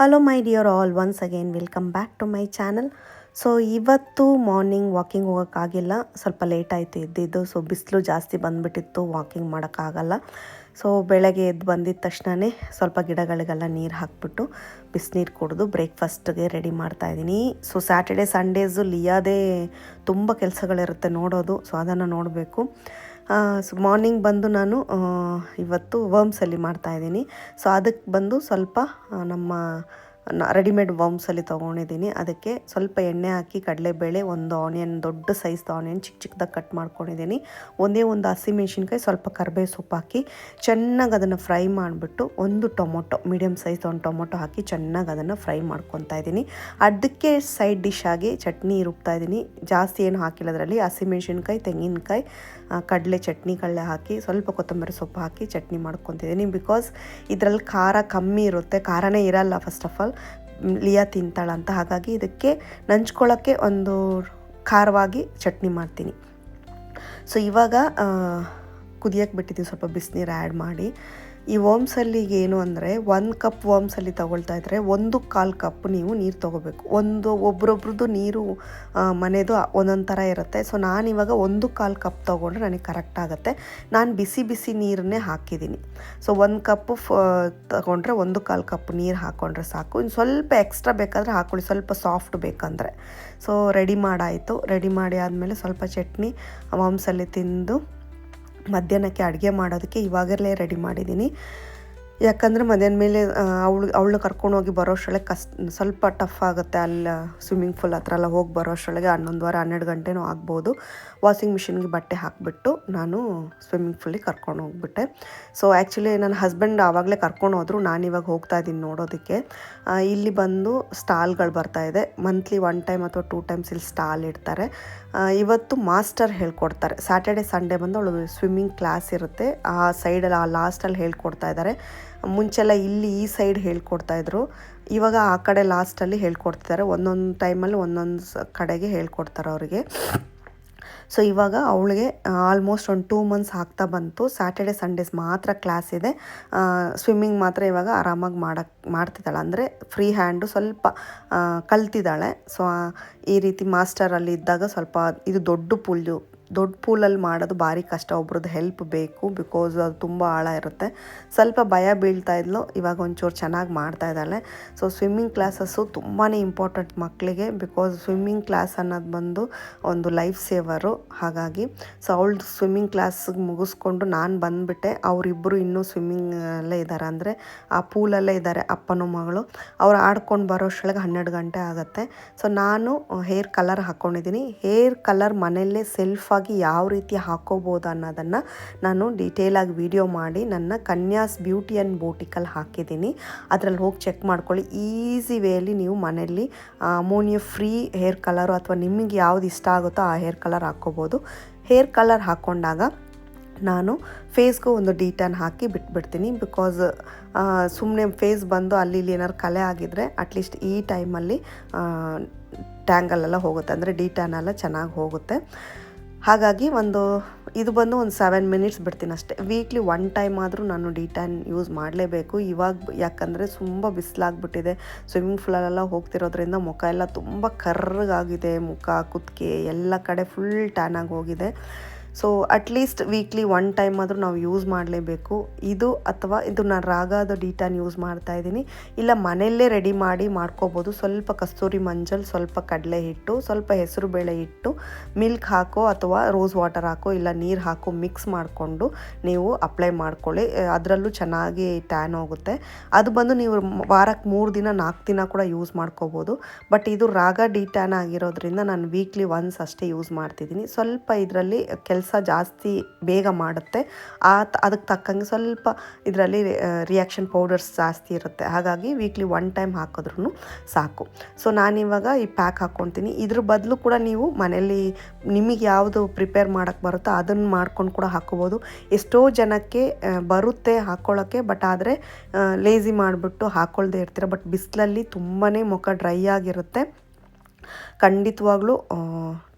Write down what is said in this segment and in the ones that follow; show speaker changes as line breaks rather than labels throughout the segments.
Hello my dear all ones again welcome back to my channel so ಇವತ್ತು morning walking ಹೋಗೋಕ್ಕಾಗಿಲ್ಲ ಸ್ವಲ್ಪ late ಆಯಿತು ಇದ್ದಿದ್ದು ಸೊ ಬಿಸಿಲು ಜಾಸ್ತಿ ಬಂದುಬಿಟ್ಟಿತ್ತು. ವಾಕಿಂಗ್ ಮಾಡೋಕ್ಕಾಗಲ್ಲ ಸೊ ಬೆಳಗ್ಗೆ ಎದ್ದು ಬಂದಿದ್ದ ತಕ್ಷಣವೇ ಸ್ವಲ್ಪ ಗಿಡಗಳಿಗೆಲ್ಲ ನೀರು ಹಾಕ್ಬಿಟ್ಟು ಬಿಸಿನೀರು ಕುಡಿದು ಬ್ರೇಕ್ಫಾಸ್ಟ್ಗೆ ರೆಡಿ ಮಾಡ್ತಾಯಿದ್ದೀನಿ ಸೊ ಸ್ಯಾಟರ್ಡೆ ಸಂಡೇಸು ಲಿಯಾದೇ ತುಂಬ ಕೆಲಸಗಳಿರುತ್ತೆ ನೋಡೋದು. ಸೊ ಅದನ್ನು ನೋಡಬೇಕು. ಸೊ ಮಾರ್ನಿಂಗ್ ಬಂದು ನಾನು ಇವತ್ತು ವರ್ಮ್ಸಲ್ಲಿ ಮಾಡ್ತಾಯಿದ್ದೀನಿ ಸೊ ಅದಕ್ಕೆ ಬಂದು ಸ್ವಲ್ಪ ನಮ್ಮ ರೆಡಿಮೇಡ್ ವರ್ಮ್ಸಲ್ಲಿ ತೊಗೊಂಡಿದ್ದೀನಿ. ಅದಕ್ಕೆ ಸ್ವಲ್ಪ ಎಣ್ಣೆ ಹಾಕಿ, ಕಡಲೆಬೇಳೆ, ಒಂದು ಆನಿಯನ್ ದೊಡ್ಡ ಸೈಜ್ದು ಆನಿಯನ್ ಚಿಕ್ಕ ಚಿಕ್ಕದಾಗಿ ಕಟ್ ಮಾಡ್ಕೊಂಡಿದ್ದೀನಿ. ಒಂದೇ ಒಂದು ಹಸಿಮೆಣ್ಸಿನ್ಕಾಯಿ ಸ್ವಲ್ಪ ಕರಿಬೇವು ಸೊಪ್ಪು ಹಾಕಿ ಚೆನ್ನಾಗಿ ಅದನ್ನು ಫ್ರೈ ಮಾಡಿಬಿಟ್ಟು ಒಂದು ಟೊಮೊಟೊ ಮೀಡಿಯಮ್ ಸೈಜ್ ಒಂದು ಟೊಮೊಟೊ ಹಾಕಿ ಚೆನ್ನಾಗಿ ಅದನ್ನು ಫ್ರೈ ಮಾಡ್ಕೊತಾ ಇದ್ದೀನಿ. ಅದಕ್ಕೆ ಸೈಡ್ ಡಿಶ್ ಆಗಿ ಚಟ್ನಿ ರುಬ್ತಾ ಇದ್ದೀನಿ. ಜಾಸ್ತಿ ಏನು ಹಾಕಿಲ್ಲ ಅದರಲ್ಲಿ. ಹಸಿಮೆಣ್ಸಿನ್ಕಾಯಿ ತೆಂಗಿನಕಾಯಿ ಕಡಲೆ ಚಟ್ನಿ, ಕಡಲೆ ಹಾಕಿ ಸ್ವಲ್ಪ ಕೊತ್ತಂಬರಿ ಸೊಪ್ಪು ಹಾಕಿ ಚಟ್ನಿ ಮಾಡ್ಕೊತಿದ್ದೀನಿ. ಬಿಕಾಸ್ ಇದರಲ್ಲಿ ಖಾರ ಕಮ್ಮಿ ಇರುತ್ತೆ. ಖಾರನೇ ಇರಲ್ಲ ಫಸ್ಟ್ ಆಫ್ ಆಲ್ ಲಿಯಾ ತಿಂತಾಳಂತ ಹಾಗಾಗಿ ಇದಕ್ಕೆ ನಂಚ್ಕೊಳ್ಳೋಕ್ಕೆ ಒಂದು ಖಾರವಾಗಿ ಚಟ್ನಿ ಮಾಡ್ತೀನಿ. ಸೊ ಇವಾಗ ಕುದಿಯಕ್ಕೆ ಬಿಟ್ಟಿದ್ದೀವಿ, ಸ್ವಲ್ಪ ಬಿಸಿನೀರು ಆ್ಯಡ್ ಮಾಡಿ. ಈ ವರ್ಮ್ಸಲ್ಲಿಗೆ ಏನು ಅಂದರೆ ಒಂದು ಕಪ್ ವರ್ಮ್ಸಲ್ಲಿ ತಗೊಳ್ತಾ ಇದ್ದರೆ ಒಂದು ಕಾಲು ಕಪ್ ನೀವು ನೀರು ತೊಗೋಬೇಕು. ಒಂದು ಒಬ್ರೊಬ್ರದ್ದು ನೀರು ಮನೆಯದು ಒಂದೊಂದು ಥರ ಇರುತ್ತೆ. ಸೊ ನಾನಿವಾಗ ಒಂದು ಕಾಲು ಕಪ್ ತೊಗೊಂಡ್ರೆ ನನಗೆ ಕರೆಕ್ಟ್ ಆಗುತ್ತೆ. ನಾನು ಬಿಸಿ ಬಿಸಿ ನೀರನ್ನೇ ಹಾಕಿದ್ದೀನಿ. ಸೊ ಒಂದು ಕಪ್ ತಗೊಂಡ್ರೆ ಒಂದು ಕಾಲು ಕಪ್ ನೀರು ಹಾಕ್ಕೊಂಡ್ರೆ ಸಾಕು. ಇನ್ನು ಸ್ವಲ್ಪ ಎಕ್ಸ್ಟ್ರಾ ಬೇಕಾದರೆ ಹಾಕ್ಕೊಳ್ಳಿ ಸ್ವಲ್ಪ ಸಾಫ್ಟ್ ಬೇಕಂದರೆ. So ready ಮಾಡಾಯಿತು. ರೆಡಿ ಮಾಡಿ ಆದಮೇಲೆ ಸ್ವಲ್ಪ ಚಟ್ನಿ ಮಾಂಸಲ್ಲಿ ತಿಂದು ಮಧ್ಯಾಹ್ನಕ್ಕೆ ಅಡುಗೆ ಮಾಡೋದಕ್ಕೆ ಇವಾಗಲೇ ರೆಡಿ ಮಾಡಿದ್ದೀನಿ. ಯಾಕಂದರೆ ಮಧ್ಯಾಹ್ನ ಮೇಲೆ ಅವಳು ಅವಳು ಕರ್ಕೊಂಡೋಗಿ ಬರೋಷ್ಟರೊಳಗೆ ಕಸ್, ಸ್ವಲ್ಪ ಟಫ್ ಆಗುತ್ತೆ ಅಲ್ಲಿ ಸ್ವಿಮ್ಮಿಂಗ್ ಪೂಲ್ ಹತ್ರ ಎಲ್ಲ ಹೋಗಿ ಬರೋಷ್ಟರೊಳಗೆ ಹನ್ನೊಂದುವರೆ ಹನ್ನೆರಡು ಗಂಟೆನೂ ಆಗ್ಬೋದು. ವಾಷಿಂಗ್ ಮಿಷಿನ್ಗೆ ಬಟ್ಟೆ ಹಾಕಿಬಿಟ್ಟು ನಾನು ಸ್ವಿಮ್ಮಿಂಗ್ ಪೂಲಿಗೆ ಕರ್ಕೊಂಡು ಹೋಗ್ಬಿಟ್ಟೆ. ಸೊ ಆ್ಯಕ್ಚುಲಿ ನನ್ನ ಹಸ್ಬೆಂಡ್ ಆವಾಗಲೇ ಕರ್ಕೊಂಡು ಹೋದ್ರು, ನಾನು ಇವಾಗ ಹೋಗ್ತಾ ಇದ್ದೀನಿ ನೋಡೋದಕ್ಕೆ. ಇಲ್ಲಿ ಬಂದು ಸ್ಟಾಲ್ಗಳು ಬರ್ತಾ ಇದೆ. ಮಂತ್ಲಿ ಒನ್ ಟೈಮ್ ಅಥವಾ ಟೂ ಟೈಮ್ಸ್ ಇಲ್ಲಿ ಸ್ಟಾಲ್ ಇಡ್ತಾರೆ. ಇವತ್ತು ಮಾಸ್ಟರ್ ಹೇಳ್ಕೊಡ್ತಾರೆ. ಸ್ಯಾಟರ್ಡೆ ಸಂಡೇ ಬಂದು ಅವಳು ಸ್ವಿಮ್ಮಿಂಗ್ ಕ್ಲಾಸ್ ಇರುತ್ತೆ. ಆ ಸೈಡಲ್ಲಿ ಆ ಲಾಸ್ಟಲ್ಲಿ ಹೇಳ್ಕೊಡ್ತಾ ಇದ್ದಾರೆ. ಮುಂಚೆಲ್ಲ ಇಲ್ಲಿ ಈ ಸೈಡ್ ಹೇಳ್ಕೊಡ್ತಾ ಇದ್ರು. ಇವಾಗ ಆ ಕಡೆ ಲಾಸ್ಟಲ್ಲಿ ಹೇಳ್ಕೊಡ್ತಿದ್ದಾರೆ ಒಂದೊಂದು ಟೈಮಲ್ಲಿ ಒಂದೊಂದು ಕಡೆಗೆ ಹೇಳ್ಕೊಡ್ತಾರೆ ಅವರಿಗೆ. ಸೊ ಇವಾಗ ಅವಳಿಗೆ ಆಲ್ಮೋಸ್ಟ್ ಒಂದು ಟೂ ಮಂತ್ಸ್ ಆಗ್ತಾ ಬಂತು. ಸ್ಯಾಟರ್ಡೆ ಸಂಡೇಸ್ ಮಾತ್ರ ಕ್ಲಾಸ್ ಇದೆ. ಸ್ವಿಮ್ಮಿಂಗ್ ಮಾತ್ರ ಇವಾಗ ಆರಾಮಾಗಿ ಮಾಡಕ್ಕೆ ಮಾಡ್ತಿದ್ದಾಳೆ. ಅಂದರೆ ಫ್ರೀ ಹ್ಯಾಂಡು ಸ್ವಲ್ಪ ಕಲ್ತಿದ್ದಾಳೆ. ಸೊ ಈ ರೀತಿ ಮಾಸ್ಟರಲ್ಲಿ ಇದ್ದಾಗ ಸ್ವಲ್ಪ ಇದು ದೊಡ್ಡ ಪೂಲು ದೊಡ್ಡ ಪೂಲಲ್ಲಿ ಮಾಡೋದು ಭಾರಿ ಕಷ್ಟ, ಒಬ್ರದ್ದು ಹೆಲ್ಪ್ ಬೇಕು ಬಿಕಾಸ್ ಅದು ತುಂಬ ಆಳ ಇರುತ್ತೆ. ಸ್ವಲ್ಪ ಭಯ ಬೀಳ್ತಾ ಇದ್ಲು, ಇವಾಗ ಒಂಚೂರು ಚೆನ್ನಾಗಿ ಮಾಡ್ತಾ ಇದ್ದಾಳೆ. ಸೊ ಸ್ವಿಮ್ಮಿಂಗ್ ಕ್ಲಾಸಸ್ಸು ತುಂಬಾ ಇಂಪಾರ್ಟೆಂಟ್ ಮಕ್ಕಳಿಗೆ ಬಿಕಾಸ್ ಸ್ವಿಮ್ಮಿಂಗ್ ಕ್ಲಾಸ್ ಅನ್ನೋದು ಬಂದು ಒಂದು ಲೈಫ್ ಸೇವರು ಹಾಗಾಗಿ ಸೊ ಅವಳ್ದು ಸ್ವಿಮ್ಮಿಂಗ್ ಕ್ಲಾಸ್ಗೆ ಮುಗಿಸ್ಕೊಂಡು ನಾನು ಬಂದುಬಿಟ್ಟೆ. ಅವರಿಬ್ಬರು ಇನ್ನೂ ಸ್ವಿಮ್ಮಿಂಗಲ್ಲೇ ಇದ್ದಾರೆ ಅಂದರೆ, ಆ ಪೂಲಲ್ಲೇ ಇದ್ದಾರೆ ಅಪ್ಪನೂ ಮಗಳು. ಅವ್ರು ಆಡ್ಕೊಂಡು ಬರೋಷ್ಟೊಳಗೆ ಹನ್ನೆರಡು ಗಂಟೆ ಆಗುತ್ತೆ. ಸೊ ನಾನು ಹೇರ್ ಕಲರ್ ಹಾಕ್ಕೊಂಡಿದ್ದೀನಿ ಹೇರ್ ಕಲರ್ ಮನೆಯಲ್ಲೇ ಸೆಲ್ಫಾಗಿ ಯಾವ ರೀತಿ ಹಾಕೋಬೋದು ಅನ್ನೋದನ್ನು ನಾನು ಡೀಟೇಲಾಗಿ ವಿಡಿಯೋ ಮಾಡಿ ನನ್ನ ಕನ್ಯಾಸ್ ಬ್ಯೂಟಿ ಆ್ಯಂಡ್ ಬೋಟಿಕಲ್ ಹಾಕಿದ್ದೀನಿ. ಅದರಲ್ಲಿ ಹೋಗಿ ಚೆಕ್ ಮಾಡ್ಕೊಳ್ಳಿ. ಈಸಿ ವೇಲಿ ನೀವು ಮನೆಯಲ್ಲಿ ಅಮೋನಿಯಾ ಫ್ರೀ ಹೇರ್ ಕಲರು ಅಥವಾ ನಿಮಗೆ ಯಾವ್ದು ಇಷ್ಟ ಆಗುತ್ತೋ ಆ ಹೇರ್ ಕಲರ್ ಹಾಕ್ಕೋಬೋದು. ಹೇರ್ ಕಲರ್ ಹಾಕ್ಕೊಂಡಾಗ ನಾನು ಫೇಸ್ಗೂ ಒಂದು ಡೀಟನ್ ಹಾಕಿ ಬಿಟ್ಬಿಡ್ತೀನಿ. ಬಿಕಾಸ್ ಸುಮ್ಮನೆ ಫೇಸ್ ಬಂದು ಅಲ್ಲಿ ಇಲ್ಲಿ ಏನಾದ್ರು ಕಲೆ ಆಗಿದ್ರೆ ಅಟ್ಲೀಸ್ಟ್ ಈ ಟೈಮಲ್ಲಿ ಟ್ಯಾಂಗಲ್ಲೆಲ್ಲ ಹೋಗುತ್ತೆ. ಅಂದರೆ ಡೀಟನ್ ಎಲ್ಲ ಚೆನ್ನಾಗಿ ಹೋಗುತ್ತೆ. ಹಾಗಾಗಿ ಒಂದು, ಇದು ಬಂದು ಒಂದು ಸೆವೆನ್ ಮಿನಿಟ್ಸ್ ಬಿಡ್ತೀನಿ ಅಷ್ಟೇ. ವೀಕ್ಲಿ ಒನ್ ಟೈಮ್ ಆದರೂ ನಾನು ಡಿಟ್ಯಾನ್ ಯೂಸ್ ಮಾಡಲೇಬೇಕು. ಇವಾಗ ಯಾಕಂದರೆ ತುಂಬ ಬಿಸಿಲಾಗ್ಬಿಟ್ಟಿದೆ. ಸ್ವಿಮ್ಮಿಂಗ್ ಪೂಲಲ್ಲೆಲ್ಲ ಹೋಗ್ತಿರೋದ್ರಿಂದ ಮುಖ ಎಲ್ಲ ತುಂಬ ಕರ್ರಗಾಗಿದೆ. ಮುಖ, ಕುತ್ತಿಗೆ ಎಲ್ಲ ಕಡೆ ಫುಲ್ ಟ್ಯಾನಾಗಿ ಹೋಗಿದೆ. So at least weekly one time ಆದರೂ ನಾವು ಯೂಸ್ ಮಾಡಲೇಬೇಕು. ಇದು ಅಥವಾ ಇದು ನಾನು ರಾಗದ ಡೀಟಾನ್ ಯೂಸ್ ಮಾಡ್ತಾ ಇದ್ದೀನಿ. ಇಲ್ಲ ಮನೆಯಲ್ಲೇ ರೆಡಿ ಮಾಡಿ ಮಾಡ್ಕೋಬೋದು. ಸ್ವಲ್ಪ ಕಸ್ತೂರಿ ಮಂಜಲ್, ಸ್ವಲ್ಪ ಕಡಲೆ ಹಿಟ್ಟು, ಸ್ವಲ್ಪ ಹೆಸರು ಬೇಳೆ ಹಿಟ್ಟು ಮಿಲ್ಕ್ ಹಾಕೋ ಅಥವಾ ರೋಸ್ ವಾಟರ್ ಹಾಕೋ, ಇಲ್ಲ ನೀರು ಹಾಕೋ ಮಿಕ್ಸ್ ಮಾಡಿಕೊಂಡು ನೀವು ಅಪ್ಲೈ ಮಾಡ್ಕೊಳ್ಳಿ. ಅದರಲ್ಲೂ ಚೆನ್ನಾಗಿ ಟ್ಯಾನ್ ಹೋಗುತ್ತೆ. ಅದು ಬಂದು ನೀವು ವಾರಕ್ಕೆ ಮೂರು ದಿನ, ನಾಲ್ಕು ದಿನ ಕೂಡ ಯೂಸ್ ಮಾಡ್ಕೋಬೋದು. ಬಟ್ ಇದು ರಾಗ ಡಿ ಟ್ಯಾನ್ ಆಗಿರೋದ್ರಿಂದ ನಾನು ವೀಕ್ಲಿ ಒನ್ಸ್ ಅಷ್ಟೇ ಯೂಸ್ ಮಾಡ್ತಿದ್ದೀನಿ. ಸ್ವಲ್ಪ ಇದರಲ್ಲಿ ಕೆಲಸ ಜಾಸ್ತಿ ಬೇಗ ಮಾಡುತ್ತೆ. ಆ ಅದಕ್ಕೆ ತಕ್ಕಂಗೆ ಸ್ವಲ್ಪ ಇದರಲ್ಲಿ ರಿಯಾಕ್ಷನ್ ಪೌಡರ್ಸ್ ಜಾಸ್ತಿ ಇರುತ್ತೆ. ಹಾಗಾಗಿ ವೀಕ್ಲಿ ಒನ್ ಟೈಮ್ ಹಾಕಿದ್ರೂ ಸಾಕು. ಸೊ ನಾನಿವಾಗ ಈ ಪ್ಯಾಕ್ ಹಾಕ್ಕೊತೀನಿ. ಇದ್ರ ಬದಲು ಕೂಡ ನೀವು ಮನೆಯಲ್ಲಿ ನಿಮಗೆ ಯಾವುದು ಪ್ರಿಪೇರ್ ಮಾಡೋಕ್ಕೆ ಬರುತ್ತೋ ಅದನ್ನು ಮಾಡ್ಕೊಂಡು ಕೂಡ ಹಾಕ್ಕೋಬೋದು. ಎಷ್ಟೋ ಜನಕ್ಕೆ ಬರುತ್ತೆ ಹಾಕ್ಕೊಳ್ಳೋಕ್ಕೆ ಬಟ್ ಆದರೆ ಲೇಸಿ ಮಾಡಿಬಿಟ್ಟು ಹಾಕ್ಕೊಳ್ದೇ ಇರ್ತೀರ. ಬಟ್ ಬಿಸಿಲಲ್ಲಿ ತುಂಬಾ ಮುಖ ಡ್ರೈ ಆಗಿರುತ್ತೆ. ಖಂಡಿತವಾಗ್ಲೂ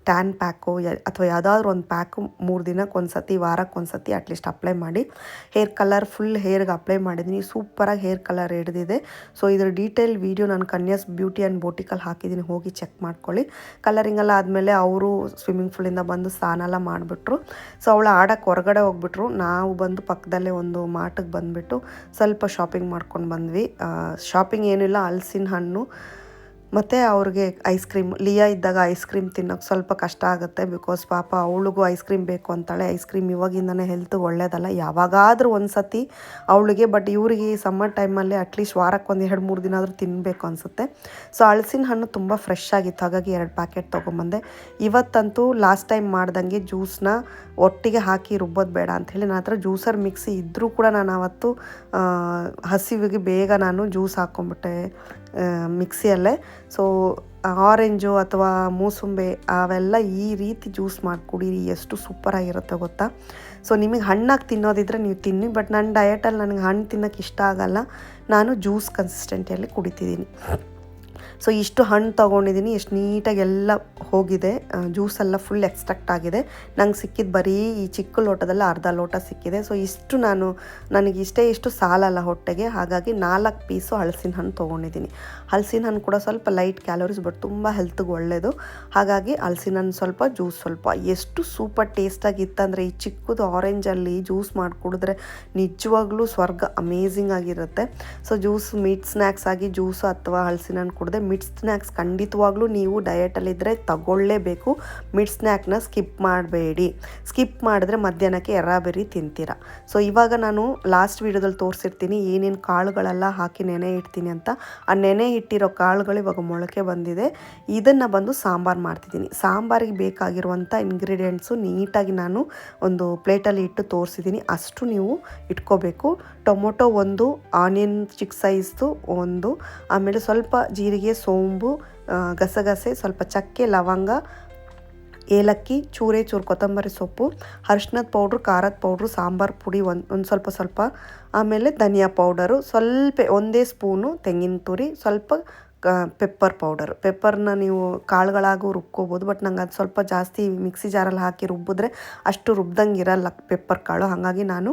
ಟ್ಯಾನ್ ಪ್ಯಾಕು ಅಥವಾ ಯಾವುದಾದ್ರೂ ಒಂದು ಪ್ಯಾಕು ಮೂರು ದಿನಕ್ಕೆ ಒಂದು ಸತಿ, ವಾರಕ್ಕೆ ಒಂದು ಸತಿ ಅಟ್ಲೀಸ್ಟ್ ಅಪ್ಲೈ ಮಾಡಿ. ಹೇರ್ ಕಲರ್ ಫುಲ್ ಹೇರ್ಗೆ ಅಪ್ಲೈ ಮಾಡಿದ್ದೀನಿ ಸೂಪರಾಗಿ ಹೇರ್ ಕಲರ್ ಹಿಡಿದಿದೆ. ಸೊ ಇದರ ಡೀಟೇಲ್ ವೀಡಿಯೋ ನಾನು ಕನ್ಯಾಸ್ ಬ್ಯೂಟಿ ಆ್ಯಂಡ್ ಬೋಟಿಕಲ್ ಹಾಕಿದ್ದೀನಿ ಹೋಗಿ ಚೆಕ್ ಮಾಡ್ಕೊಳ್ಳಿ. ಕಲರಿಂಗ್ ಎಲ್ಲ ಆದಮೇಲೆ ಅವರು ಸ್ವಿಮ್ಮಿಂಗ್ ಫೂಲಿಂದ ಬಂದು ಸ್ನಾನ ಎಲ್ಲ ಮಾಡಿಬಿಟ್ರು. ಸೊ ಅವಳು ಆಡೋಕ್ಕೆ ಹೊರಗಡೆ ಹೋಗ್ಬಿಟ್ರು. ನಾವು ಬಂದು ಪಕ್ಕದಲ್ಲೇ ಒಂದು ಮಾರ್ಟಿಗೆ ಬಂದುಬಿಟ್ಟು ಸ್ವಲ್ಪ ಶಾಪಿಂಗ್ ಮಾಡ್ಕೊಂಡು ಬಂದ್ವಿ. ಶಾಪಿಂಗ್ ಏನಿಲ್ಲ ಹಲಸಿನ ಹಣ್ಣು. ಮತ್ತು ಅವ್ರಿಗೆ ಐಸ್ ಕ್ರೀಮ್ ಲಿಯಾ ಇದ್ದಾಗ ಐಸ್ ಕ್ರೀಮ್ ತಿನ್ನೋಕೆ ಸ್ವಲ್ಪ ಕಷ್ಟ ಆಗುತ್ತೆ ಬಿಕಾಸ್ ಪಾಪ ಅವಳಿಗೂ ಐಸ್ ಕ್ರೀಮ್ ಬೇಕು ಅಂತಾಳೆ. ಐಸ್ ಕ್ರೀಮ್ ಇವಾಗಿಂದನೇ ಹೆಲ್ತ್ ಒಳ್ಳೇದಲ್ಲ. ಯಾವಾಗಾದರೂ ಒಂದು ಸತಿ ಅವಳಿಗೆ ಬಟ್ ಇವರಿಗೆ ಸಮ್ಮರ್ ಟೈಮಲ್ಲಿ ಅಟ್ಲೀಸ್ಟ್ ವಾರಕ್ಕೆ ಒಂದು ಎರಡು, ಮೂರು ದಿನ ಆದರೂ ತಿನ್ನಬೇಕು ಅನಿಸುತ್ತೆ. ಸೊ ಹಳಸಿನ ಹಣ್ಣು ತುಂಬ ಫ್ರೆಶ್ ಆಗಿತ್ತು. ಹಾಗಾಗಿ ಎರಡು ಪ್ಯಾಕೆಟ್ ತೊಗೊಂಬಂದೆ. ಇವತ್ತಂತೂ ಲಾಸ್ಟ್ ಟೈಮ್ ಮಾಡ್ದಂಗೆ ಜ್ಯೂಸ್ನ ಒಟ್ಟಿಗೆ ಹಾಕಿ ರುಬ್ಬೋದು ಬೇಡ ಅಂಥೇಳಿ ನನ್ನ ಹತ್ರ ಜ್ಯೂಸರ್ ಮಿಕ್ಸಿ ಇದ್ದರೂ ಕೂಡ ನಾನು ಅವತ್ತು ಹಸಿವಿಗೆ ಬೇಗ ನಾನು ಜ್ಯೂಸ್ ಹಾಕ್ಕೊಂಬಿಟ್ಟೆ ಮಿಕ್ಸಿಯಲ್ಲೇ. ಸೊ ಆರೆಂಜು ಅಥವಾ ಮೂಸುಂಬೆ ಅವೆಲ್ಲ ಈ ರೀತಿ ಜ್ಯೂಸ್ ಮಾಡಿ ಕುಡೀರಿ ಎಷ್ಟು ಸೂಪರಾಗಿರುತ್ತೆ ಗೊತ್ತಾ? ಸೊ ನಿಮಗೆ ಹಣ್ಣಾಗಿ ತಿನ್ನೋದಿದ್ರೆ ನೀವು ತಿನ್ನಿ, ಬಟ್ ನನ್ನ ಡಯಟಲ್ಲಿ ನನಗೆ ಹಣ್ಣು ತಿನ್ನೋಕ್ಕೆ ಇಷ್ಟ ಆಗಲ್ಲ. ನಾನು ಜ್ಯೂಸ್ ಕನ್ಸಿಸ್ಟೆಂಟಿಯಲ್ಲಿ ಕುಡಿತಿದ್ದೀನಿ. ಸೊ ಇಷ್ಟು ಹಣ್ಣು ತೊಗೊಂಡಿದ್ದೀನಿ ಎಷ್ಟು ನೀಟಾಗಿ ಎಲ್ಲ ಹೋಗಿದೆ. ಜ್ಯೂಸೆಲ್ಲ ಫುಲ್ ಎಕ್ಸ್ಟ್ರಾಕ್ಟ್ ಆಗಿದೆ. ನಂಗೆ ಸಿಕ್ಕಿದ್ದು ಬರೀ ಈ ಚಿಕ್ಕ ಲೋಟದಲ್ಲಿ ಅರ್ಧ ಲೋಟ ಸಿಕ್ಕಿದೆ. ಸೊ ಇಷ್ಟು ನಾನು, ನನಗೆ ಇಷ್ಟೇ ಇಷ್ಟು ಸಾಲಲ್ಲ ಹೊಟ್ಟೆಗೆ. ಹಾಗಾಗಿ ನಾಲ್ಕು ಪೀಸು ಹಲಸಿನ ಹಣ್ಣು ತೊಗೊಂಡಿದ್ದೀನಿ ಹಲಸಿನ ಹಣ್ಣು ಕೂಡ ಸ್ವಲ್ಪ ಲೈಟ್ ಕ್ಯಾಲೋರೀಸ್ ಬಟ್ ತುಂಬ ಹೆಲ್ತ್ಗೆ ಒಳ್ಳೆಯದು ಹಾಗಾಗಿ ಹಲಸಿನ ಹಣ್ಣು ಸ್ವಲ್ಪ ಜ್ಯೂಸ್ ಸ್ವಲ್ಪ. ಎಷ್ಟು ಸೂಪರ್ ಟೇಸ್ಟಾಗಿತ್ತಂದರೆ ಈ ಚಿಕ್ಕದು ಆರೆಂಜಲ್ಲಿ ಜ್ಯೂಸ್ ಮಾಡಿ ಕುಡಿದ್ರೆ ನಿಜವಾಗ್ಲೂ ಸ್ವರ್ಗ ಅಮೇಝಿಂಗ್ ಆಗಿರುತ್ತೆ. ಸೊ ಜ್ಯೂಸ್ ಮೀಟ್ ಸ್ನ್ಯಾಕ್ಸ್ ಆಗಿ ಜ್ಯೂಸು ಅಥವಾ ಹಲಸಿನ ಹಣ್ಣು ಕುಡಿದ್ರೆ ಮಿಡ್ ಸ್ನ್ಯಾಕ್ಸ್ ಖಂಡಿತವಾಗ್ಲೂ ನೀವು ಡಯಟಲ್ಲಿದ್ದರೆ ತಗೊಳ್ಳೇಬೇಕು. ಮಿಡ್ ಸ್ನ್ಯಾಕ್ನ ಸ್ಕಿಪ್ ಮಾಡಬೇಡಿ. ಸ್ಕಿಪ್ ಮಾಡಿದ್ರೆ ಮಧ್ಯಾಹ್ನಕ್ಕೆ ಎರಾಬೆರಿ ತಿಂತೀರ. ಸೊ ಇವಾಗ ನಾನು ಲಾಸ್ಟ್ ವೀಡಿಯೋದಲ್ಲಿ ತೋರಿಸಿರ್ತೀನಿ ಏನೇನು ಕಾಳುಗಳೆಲ್ಲ ಹಾಕಿ ನೆನೆ ಇಡ್ತೀನಿ ಅಂತ. ಆ ನೆನೆ ಇಟ್ಟಿರೋ ಕಾಳುಗಳು ಇವಾಗ ಮೊಳಕೆ ಬಂದಿದೆ. ಇದನ್ನು ಬಂದು ಸಾಂಬಾರು ಮಾಡ್ತಿದ್ದೀನಿ. ಸಾಂಬಾರಿಗೆ ಬೇಕಾಗಿರುವಂಥ ಇಂಗ್ರೀಡಿಯೆಂಟ್ಸು ನೀಟಾಗಿ ನಾನು ಒಂದು ಪ್ಲೇಟಲ್ಲಿ ಇಟ್ಟು ತೋರಿಸಿದ್ದೀನಿ. ಅಷ್ಟು ನೀವು ಇಟ್ಕೋಬೇಕು. ಟೊಮೊಟೊ ಒಂದು ಆನಿಯನ್ ಚಿಕ್ಕ ಸೈಜ್ದು ಒಂದು, ಆಮೇಲೆ ಸ್ವಲ್ಪ ಜೀರಿಗೆ ಸೋಂಬು ಗಸಗಸೆ, ಸ್ವಲ್ಪ ಚಕ್ಕೆ, ಲವಂಗ, ಏಲಕ್ಕಿ, ಚೂರೆ ಚೂರು ಕೊತ್ತಂಬರಿ ಸೊಪ್ಪು ಅರ್ಶಿನದ ಪೌಡ್ರು, ಖಾರದ ಪೌಡ್ರು, ಸಾಂಬಾರು ಪುಡಿ ಒಂದು ಒಂದು ಸ್ವಲ್ಪ ಸ್ವಲ್ಪ, ಆಮೇಲೆ ಧನಿಯಾ ಪೌಡರು, ಸ್ವಲ್ಪ ಒಂದೇ ಸ್ಪೂನು ತೆಂಗಿನ ತುರಿ, ಸ್ವಲ್ಪ ಪೆಪ್ಪರ್ ಪೌಡರ್ ಪೆಪ್ಪರ್ನ ನೀವು ಕಾಳುಗಳಾಗೂ ರುಬ್ಕೋಬೋದು ಬಟ್ ನಂಗೆ ಅದು ಸ್ವಲ್ಪ ಜಾಸ್ತಿ ಮಿಕ್ಸಿ ಜಾರಲ್ಲಿ ಹಾಕಿ ರುಬ್ಬಿದ್ರೆ ಅಷ್ಟು ರುಬ್ದಂಗೆ ಇರಲ್ಲ ಪೆಪ್ಪರ್ ಕಾಳು. ಹಾಗಾಗಿ ನಾನು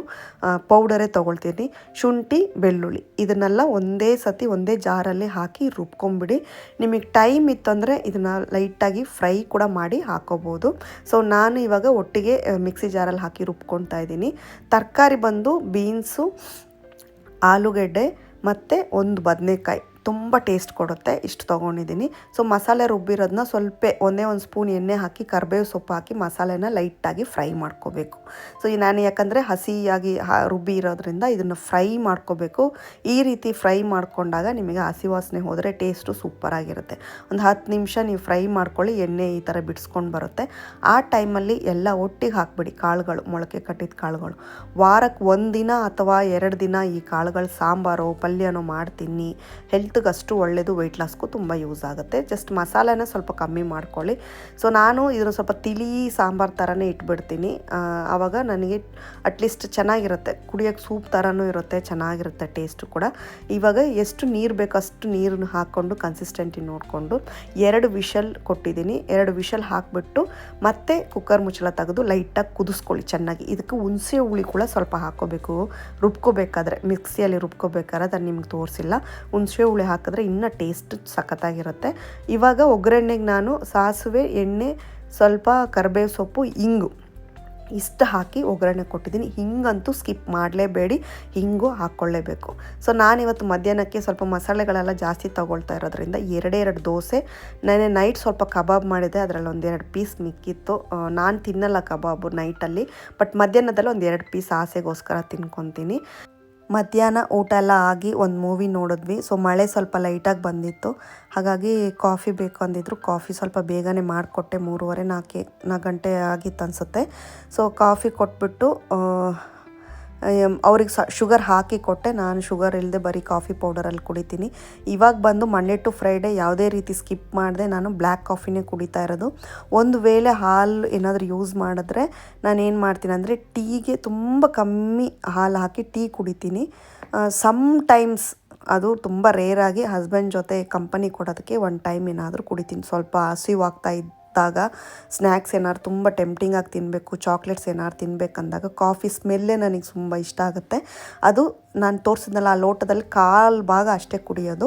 ಪೌಡರೇ ತೊಗೊಳ್ತೀನಿ. ಶುಂಠಿ, ಬೆಳ್ಳುಳ್ಳಿ ಇದನ್ನೆಲ್ಲ ಒಂದೇ ಸತಿ ಒಂದೇ ಜಾರಲ್ಲಿ ಹಾಕಿ ರುಬ್ಕೊಂಬಿಡಿ. ನಿಮಗೆ ಟೈಮ್ ಇತ್ತಂದರೆ ಇದನ್ನು ಲೈಟಾಗಿ ಫ್ರೈ ಕೂಡ ಮಾಡಿ ಹಾಕೋಬೋದು. ಸೊ ನಾನು ಇವಾಗ ಒಟ್ಟಿಗೆ ಮಿಕ್ಸಿ ಜಾರಲ್ಲಿ ಹಾಕಿ ರುಬ್ಕೊತಾ ಇದ್ದೀನಿ. ತರಕಾರಿ ಬಂದು ಬೀನ್ಸು ಆಲೂಗೆಡ್ಡೆ ಮತ್ತು ಒಂದು ಬದನೆಕಾಯಿ. ತುಂಬ ಟೇಸ್ಟ್ ಕೊಡುತ್ತೆ. ಇಷ್ಟು ತೊಗೊಂಡಿದ್ದೀನಿ. ಸೊ ಮಸಾಲೆ ರುಬ್ಬಿರೋದನ್ನ ಸ್ವಲ್ಪ ಒಂದೇ ಒಂದು ಸ್ಪೂನ್ ಎಣ್ಣೆ ಹಾಕಿ ಕರ್ಬೇವು ಸೊಪ್ಪು ಹಾಕಿ ಮಸಾಲೆನ ಲೈಟಾಗಿ ಫ್ರೈ ಮಾಡ್ಕೋಬೇಕು. ಸೊ ನಾನು ಯಾಕಂದರೆ ಹಸಿಯಾಗಿ ರುಬ್ಬಿ ಇರೋದ್ರಿಂದ ಇದನ್ನು ಫ್ರೈ ಮಾಡ್ಕೋಬೇಕು. ಈ ರೀತಿ ಫ್ರೈ ಮಾಡಿಕೊಂಡಾಗ ನಿಮಗೆ ಹಸಿ ವಾಸನೆ ಹೋದರೆ ಟೇಸ್ಟು ಸೂಪರಾಗಿರುತ್ತೆ. ಒಂದು ಹತ್ತು ನಿಮಿಷ ನೀವು ಫ್ರೈ ಮಾಡ್ಕೊಳ್ಳಿ, ಎಣ್ಣೆ ಈ ಥರ ಬಿಡಿಸ್ಕೊಂಡು ಬರುತ್ತೆ. ಆ ಟೈಮಲ್ಲಿ ಎಲ್ಲ ಒಟ್ಟಿಗೆ ಹಾಕ್ಬಿಡಿ ಕಾಳುಗಳು, ಮೊಳಕೆ ಕಟ್ಟಿದ ಕಾಳುಗಳು. ವಾರಕ್ಕೆ ಒಂದು ದಿನ ಅಥವಾ ಎರಡು ದಿನ ಈ ಕಾಳುಗಳು ಸಾಂಬಾರು, ಪಲ್ಯನೋ ಮಾಡ್ತೀನಿ. ಹೆಲ್ತ್ ಅಷ್ಟು ಒಳ್ಳೆಯದು ವೆಯ್ಟ್ ಲಾಸ್ಗೂ ತುಂಬ ಯೂಸ್ ಆಗುತ್ತೆ. ಜಸ್ಟ್ ಮಸಾಲೆನ ಸ್ವಲ್ಪ ಕಮ್ಮಿ ಮಾಡ್ಕೊಳ್ಳಿ. ಸೊ ನಾನು ಇದನ್ನು ಸ್ವಲ್ಪ ತಿಳಿ ಸಾಂಬಾರು ಥರನೇ ಇಟ್ಬಿಡ್ತೀನಿ. ಆವಾಗ ನನಗೆ ಅಟ್ಲೀಸ್ಟ್ ಚೆನ್ನಾಗಿರುತ್ತೆ. ಕುಡಿಯೋಕ್ಕೆ ಸೂಪ್ ಥರನೂ ಇರುತ್ತೆ, ಚೆನ್ನಾಗಿರುತ್ತೆ ಟೇಸ್ಟು ಕೂಡ. ಇವಾಗ ಎಷ್ಟು ನೀರು ಬೇಕು ಅಷ್ಟು ನೀರನ್ನು ಹಾಕ್ಕೊಂಡು ಕನ್ಸಿಸ್ಟೆಂಟಿ ನೋಡಿಕೊಂಡು ಎರಡು ವಿಷಲ್ ಕೊಟ್ಟಿದ್ದೀನಿ. ಎರಡು ವಿಷಲ್ ಹಾಕಿಬಿಟ್ಟು ಮತ್ತೆ ಕುಕ್ಕರ್ ಮುಚ್ಚಳ ತೆಗೆದು ಲೈಟಾಗಿ ಕುದಿಸ್ಕೊಳ್ಳಿ ಚೆನ್ನಾಗಿ. ಇದಕ್ಕೆ ಹುಣಸೆ ಹುಳಿ ಕೂಡ ಸ್ವಲ್ಪ ಹಾಕ್ಕೋಬೇಕು. ರುಬ್ಕೋಬೇಕಾದ್ರೆ, ಮಿಕ್ಸಿಯಲ್ಲಿ ರುಬ್ಕೋಬೇಕಾದ್ರೆ ಅದನ್ನು ನಿಮ್ಗೆ ತೋರಿಸಿಲ್ಲ. ಹುಣಸೆ ಹುಳಿ ಹಾಕಿದ್ರೆ ಇನ್ನೂ ಟೇಸ್ಟ್ ಸಖತ್ತಾಗಿರುತ್ತೆ. ಇವಾಗ ಒಗ್ಗರಣೆಗೆ ನಾನು ಸಾಸಿವೆ, ಎಣ್ಣೆ, ಸ್ವಲ್ಪ ಕರಿಬೇವು ಸೊಪ್ಪು, ಇಂಗು ಇಷ್ಟು ಹಾಕಿ ಒಗ್ಗರಣೆ ಕೊಟ್ಟಿದ್ದೀನಿ. ಹಿಂಗಂತೂ ಸ್ಕಿಪ್ ಮಾಡಲೇಬೇಡಿ, ಹಿಂಗು ಹಾಕ್ಕೊಳ್ಳೇಬೇಕು. ಸೊ, ನಾನಿವತ್ತು ಮಧ್ಯಾಹ್ನಕ್ಕೆ ಸ್ವಲ್ಪ ಮಸಾಲೆಗಳೆಲ್ಲ ಜಾಸ್ತಿ ತೊಗೊಳ್ತಾ ಇರೋದ್ರಿಂದ ಎರಡೇ ಎರಡು ದೋಸೆ ನಾನು ನೈಟ್ ಸ್ವಲ್ಪ ಕಬಾಬ್ ಮಾಡಿದೆ, ಅದರಲ್ಲಿ ಒಂದೆರಡು ಪೀಸ್ ಮಿಕ್ಕಿತ್ತು. ನಾನು ತಿನ್ನಲ್ಲ ಕಬಾಬು ನೈಟಲ್ಲಿ, ಬಟ್ ಮಧ್ಯಾಹ್ನದಲ್ಲಿ ಒಂದು ಎರಡು ಪೀಸ್ ಆಸೆಗೋಸ್ಕರ ತಿನ್ಕೊತೀನಿ. ಮಧ್ಯಾಹ್ನ ಊಟ ಎಲ್ಲ ಆಗಿ ಒಂದು ಮೂವಿ ನೋಡಿದ್ವಿ. ಸೊ ಮಳೆ ಸ್ವಲ್ಪ ಲೈಟಾಗಿ ಬಂದಿತ್ತು. ಹಾಗಾಗಿ ಕಾಫಿ ಬೇಕು ಅಂದಿದ್ರು. ಕಾಫಿ ಸ್ವಲ್ಪ ಬೇಗನೆ ಮಾಡಿಕೊಟ್ಟೆ. ಮೂರುವರೆ ನಾಲ್ಕು ನಾಲ್ಕು ಗಂಟೆ ಆಗಿತ್ತು ಅನಿಸುತ್ತೆ. ಸೊ ಕಾಫಿ ಕೊಟ್ಬಿಟ್ಟು ಅವ್ರಿಗೆ ಸ ಶುಗರ್ ಹಾಕಿ ಕೊಟ್ಟೆ. ನಾನು ಶುಗರ್ ಇಲ್ಲದೆ ಬರೀ ಕಾಫಿ ಪೌಡರಲ್ಲಿ ಕುಡಿತೀನಿ. ಇವಾಗ ಬಂದು ಮಂಡೇ ಟು ಫ್ರೈಡೇ ಯಾವುದೇ ರೀತಿ ಸ್ಕಿಪ್ ಮಾಡಿದೆ ನಾನು ಬ್ಲ್ಯಾಕ್ ಕಾಫಿನೇ ಕುಡಿತಾ ಇರೋದು. ಒಂದು ವೇಳೆ ಹಾಲು ಏನಾದರೂ ಯೂಸ್ ಮಾಡಿದ್ರೆ ನಾನು ಏನು ಮಾಡ್ತೀನಿ ಅಂದರೆ ಟೀಗೆ ತುಂಬ ಕಮ್ಮಿ ಹಾಲು ಹಾಕಿ ಟೀ ಕುಡಿತೀನಿ. ಸಮ್ ಟೈಮ್ಸ್ ಅದು ತುಂಬ ರೇರಾಗಿ ಹಸ್ಬೆಂಡ್ ಜೊತೆ ಕಂಪನಿ ಕೊಡೋದಕ್ಕೆ ಒನ್ ಟೈಮ್ ಏನಾದರೂ ಕುಡಿತೀನಿ. ಸ್ವಲ್ಪ ಹಸಿವಾಗ್ತಾ ಇದ್ದ ಹೊತ್ತಾಗ ಸ್ನ್ಯಾಕ್ಸ್ ಏನಾದ್ರು ತುಂಬ ಟೆಂಪ್ಟಿಂಗ್ ಆಗಿ ತಿನ್ನಬೇಕು ಚಾಕ್ಲೇಟ್ಸ್ ಏನಾದ್ರು ತಿನ್ನಬೇಕಂದಾಗ ಕಾಫಿ ಸ್ಮೆಲ್ಲೇ ನನಗೆ ತುಂಬ ಇಷ್ಟ ಆಗುತ್ತೆ. ಅದು ನಾನು ತೋರಿಸಿದ್ನಲ್ಲ ಆ ಲೋಟದಲ್ಲಿ ಕಾಲು ಭಾಗ ಅಷ್ಟೇ ಕುಡಿಯೋದು.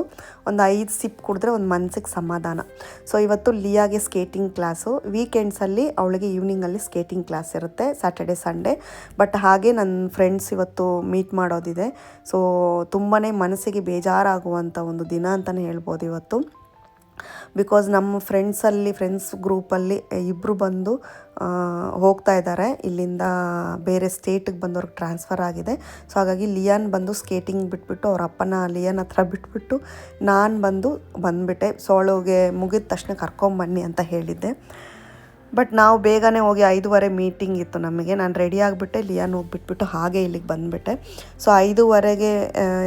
ಒಂದು ಐದು ಸಿಪ್ ಕುಡಿದ್ರೆ ಒಂದು ಮನಸ್ಸಿಗೆ ಸಮಾಧಾನ. ಸೊ ಇವತ್ತು ಲಿಯಾಗೆ ಸ್ಕೇಟಿಂಗ್ ಕ್ಲಾಸು. ವೀಕೆಂಡ್ಸಲ್ಲಿ ಅವಳಿಗೆ ಈವ್ನಿಂಗಲ್ಲಿ ಸ್ಕೇಟಿಂಗ್ ಕ್ಲಾಸ್ ಇರುತ್ತೆ ಸ್ಯಾಟರ್ಡೆ ಸಂಡೇ ಬಟ್ ಹಾಗೆ ನನ್ನ ಫ್ರೆಂಡ್ಸ್ ಇವತ್ತು ಮೀಟ್ ಮಾಡೋದಿದೆ. ಸೊ ತುಂಬಾ ಮನಸ್ಸಿಗೆ ಬೇಜಾರಾಗುವಂಥ ಒಂದು ದಿನ ಅಂತಲೇ ಹೇಳ್ಬೋದು ಇವತ್ತು. ಬಿಕಾಸ್ ನಮ್ಮ ಫ್ರೆಂಡ್ಸಲ್ಲಿ ಫ್ರೆಂಡ್ಸ್ ಗ್ರೂಪಲ್ಲಿ ಇಬ್ಬರು ಬಂದು ಹೋಗ್ತಾ ಇದ್ದಾರೆ. ಇಲ್ಲಿಂದ ಬೇರೆ ಸ್ಟೇಟಿಗೆ ಬಂದವ್ರಿಗೆ ಟ್ರಾನ್ಸ್ಫರ್ ಆಗಿದೆ. ಸೊ ಹಾಗಾಗಿ ಲಿಯಾನ್ ಬಂದು ಸ್ಕೇಟಿಂಗ್ ಬಿಟ್ಬಿಟ್ಟು, ಅವ್ರ ಅಪ್ಪನ ಲಿಯಾನ್ ಹತ್ರ ಬಿಟ್ಬಿಟ್ಟು, ನಾನು ಬಂದು ಬಂದುಬಿಟ್ಟೆ. ಸೊ ಅವಳಿಗೆ ಮುಗಿದ ತಕ್ಷಣ ಕರ್ಕೊಂಬನ್ನಿ ಅಂತ ಹೇಳಿದ್ದೆ. ಬಟ್ ನಾವು ಬೇಗನೆ ಹೋಗಿ ಐದೂವರೆ ಮೀಟಿಂಗ್ ಇತ್ತು ನಮಗೆ. ನಾನು ರೆಡಿ ಆಗಿಬಿಟ್ಟೆ, ಲಿಯಾನ್ ಹೋಗ್ಬಿಟ್ಬಿಟ್ಟು ಹಾಗೆ ಇಲ್ಲಿಗೆ ಬಂದುಬಿಟ್ಟೆ. ಸೊ ಐದೂವರೆಗೆ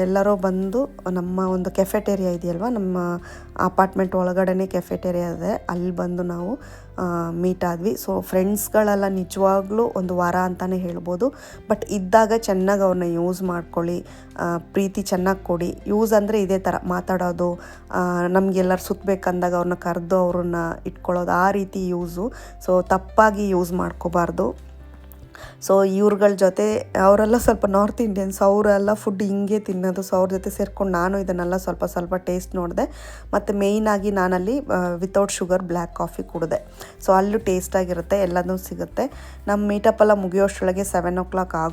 ಎಲ್ಲರೂ ಬಂದು ನಮ್ಮ ಒಂದು ಕೆಫೆಟೇರಿಯಾ ಇದೆಯಲ್ವ, ನಮ್ಮ ಅಪಾರ್ಟ್ಮೆಂಟ್ ಒಳಗಡೆ ಕೆಫೆಟೇರಿಯಾ ಇದೆ. ಅಲ್ಲಿ ಬಂದು ನಾವು ಮೀಟ್ ಆದ್ವಿ. ಸೊ ಫ್ರೆಂಡ್ಸ್ಗಳೆಲ್ಲ ನಿಜವಾಗ್ಲೂ ಒಂದು ವಾರ ಅಂತಲೇ ಹೇಳ್ಬೋದು. ಬಟ್ ಇದ್ದಾಗ ಚೆನ್ನಾಗಿ ಅವ್ರನ್ನ ಯೂಸ್ ಮಾಡ್ಕೊಳ್ಳಿ. ಪ್ರೀತಿ ಚೆನ್ನಾಗಿ ಕೊಡಿ. ಯೂಸ್ ಅಂದರೆ ಇದೇ ಥರ ಮಾತಾಡೋದು. ನಮಗೆಲ್ಲರೂ ಸುತ್ತಬೇಕಂದಾಗ ಅವ್ರನ್ನ ಕರೆದು ಅವ್ರನ್ನ ಇಟ್ಕೊಳ್ಳೋದು. ಆ ರೀತಿ ಯೂಸು ಸೊ ತಪ್ಪಾಗಿ ಯೂಸ್ ಮಾಡ್ಕೋಬಾರ್ದು. ಸೊ ಇವ್ರುಗಳ ಜೊತೆ, ಅವರೆಲ್ಲ ಸ್ವಲ್ಪ ನಾರ್ತ್ ಇಂಡಿಯನ್ಸ್ ಅವರೆಲ್ಲ ಫುಡ್ ಹಿಂಗೆ ತಿನ್ನೋದು ಸೊ ಅವ್ರ ಜೊತೆ ಸೇರ್ಕೊಂಡು ನಾನು ಇದನ್ನೆಲ್ಲ ಸ್ವಲ್ಪ ಸ್ವಲ್ಪ ಟೇಸ್ಟ್ ನೋಡಿದೆ. ಮತ್ತು ಮೇಯ್ನಾಗಿ ನಾನಲ್ಲಿ ವಿತೌಟ್ ಶುಗರ್ ಬ್ಲ್ಯಾಕ್ ಕಾಫಿ ಕುಡಿದೆ. ಸೊ ಅಲ್ಲೂ ಟೇಸ್ಟಾಗಿರುತ್ತೆ ಎಲ್ಲದೂ ಸಿಗುತ್ತೆ. ನಮ್ಮ ಮೀಟಪ್ ಎಲ್ಲ ಮುಗಿಯೋಷ್ಟರೊಳಗೆ ಸೆವೆನ್ ಓ ಕ್ಲಾಕ್ ಆಗ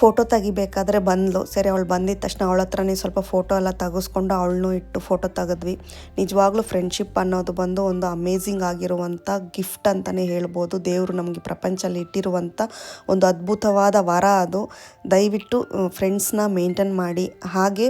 ಫೋಟೋ ತೆಗಿಬೇಕಾದ್ರೆ ಬಂದಳು ಸರಿ, ಅವಳು ಬಂದಿದ್ದ ತಕ್ಷಣ ಅವಳ ಹತ್ರನೇ ಸ್ವಲ್ಪ ಫೋಟೋ ಎಲ್ಲ ತೆಗೆಸ್ಕೊಂಡು ಅವಳನ್ನೂ ಇಟ್ಟು ಫೋಟೋ ತೆಗೆದ್ವಿ. ನಿಜವಾಗ್ಲೂ ಫ್ರೆಂಡ್ಶಿಪ್ ಅನ್ನೋದು ಬಂದು ಒಂದು ಅಮೇಝಿಂಗ್ ಆಗಿರುವಂಥ ಗಿಫ್ಟ್ ಅಂತಲೇ ಹೇಳ್ಬೋದು. ದೇವರು ನಮಗೆ ಪ್ರಪಂಚದಲ್ಲಿ ಇಟ್ಟಿರುವಂಥ ಒಂದು ಅದ್ಭುತವಾದ ವರ ಅದು. ದಯವಿಟ್ಟು ಫ್ರೆಂಡ್ಸ್ನ ಮೇಂಟೈನ್ ಮಾಡಿ. ಹಾಗೆ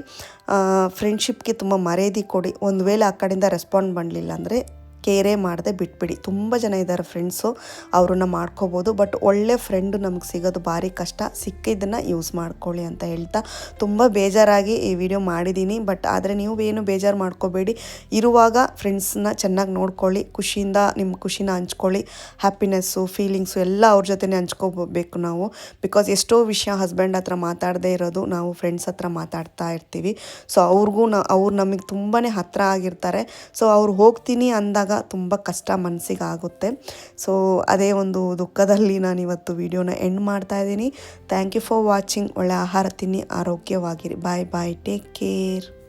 ಫ್ರೆಂಡ್ಶಿಪ್ಗೆ ತುಂಬ ಮರ್ಯಾದೆ ಕೊಡಿ. ಒಂದು ವೇಳೆ ಆ ಕಡೆಯಿಂದ ರೆಸ್ಪಾಂಡ್ ಮಾಡಲಿಲ್ಲ ಅಂದರೆ ಕೇರೇ ಮಾಡದೆ ಬಿಟ್ಬಿಡಿ. ತುಂಬ ಜನ ಇದ್ದಾರೆ ಫ್ರೆಂಡ್ಸು ಅವ್ರನ್ನ ಮಾಡ್ಕೋಬೋದು. ಬಟ್ ಒಳ್ಳೆ ಫ್ರೆಂಡು ನಮ್ಗೆ ಸಿಗೋದು ಭಾರಿ ಕಷ್ಟ. ಸಿಕ್ಕಿದ್ದನ್ನು ಯೂಸ್ ಮಾಡ್ಕೊಳ್ಳಿ ಅಂತ ಹೇಳ್ತಾ ತುಂಬ ಬೇಜಾರಾಗಿ ಈ ವಿಡಿಯೋ ಮಾಡಿದ್ದೀನಿ. ಬಟ್ ಆದರೆ ನೀವು ಏನು ಬೇಜಾರು ಮಾಡ್ಕೋಬೇಡಿ. ಇರುವಾಗ ಫ್ರೆಂಡ್ಸನ್ನ ಚೆನ್ನಾಗಿ ನೋಡ್ಕೊಳ್ಳಿ. ಖುಷಿಯಿಂದ ನಿಮ್ಮ ಖುಷಿನ ಹಂಚ್ಕೊಳ್ಳಿ. ಹ್ಯಾಪಿನೆಸ್ಸು ಫೀಲಿಂಗ್ಸು ಎಲ್ಲ ಅವ್ರ ಜೊತೆನೇ ಹಂಚ್ಕೋಬೇಕು ನಾವು. ಬಿಕಾಸ್ ಎಷ್ಟೋ ವಿಷಯ ಹಸ್ಬೆಂಡ್ ಹತ್ರ ಮಾತಾಡದೇ ಇರೋದು ನಾವು ಫ್ರೆಂಡ್ಸ್ ಹತ್ರ ಮಾತಾಡ್ತಾ ಇರ್ತೀವಿ. ಸೊ ಅವ್ರಿಗೂ ನ, ಅವ್ರು ನಮಗೆ ತುಂಬಾ ಹತ್ತಿರ ಆಗಿರ್ತಾರೆ. ಸೊ ಅವ್ರು ಹೋಗ್ತೀನಿ ಅಂದಾಗ ತುಂಬ ಕಷ್ಟ ಮನಸ್ಸಿಗೆ ಆಗುತ್ತೆ ಸೊ ಅದೇ ಒಂದು ದುಃಖದಲ್ಲಿ ನಾನು ಇವತ್ತು ವಿಡಿಯೋನ ಎಂಡ್ ಮಾಡ್ತಾ ಇದ್ದೀನಿ. ಥ್ಯಾಂಕ್ ಯು ಫಾರ್ ವಾಚಿಂಗ್ ಒಳ್ಳೆ ಆಹಾರ ತಿನ್ನಿ. ಆರೋಗ್ಯವಾಗಿರಿ. ಬಾಯ್ ಬಾಯ್ ಟೇಕ್ ಕೇರ್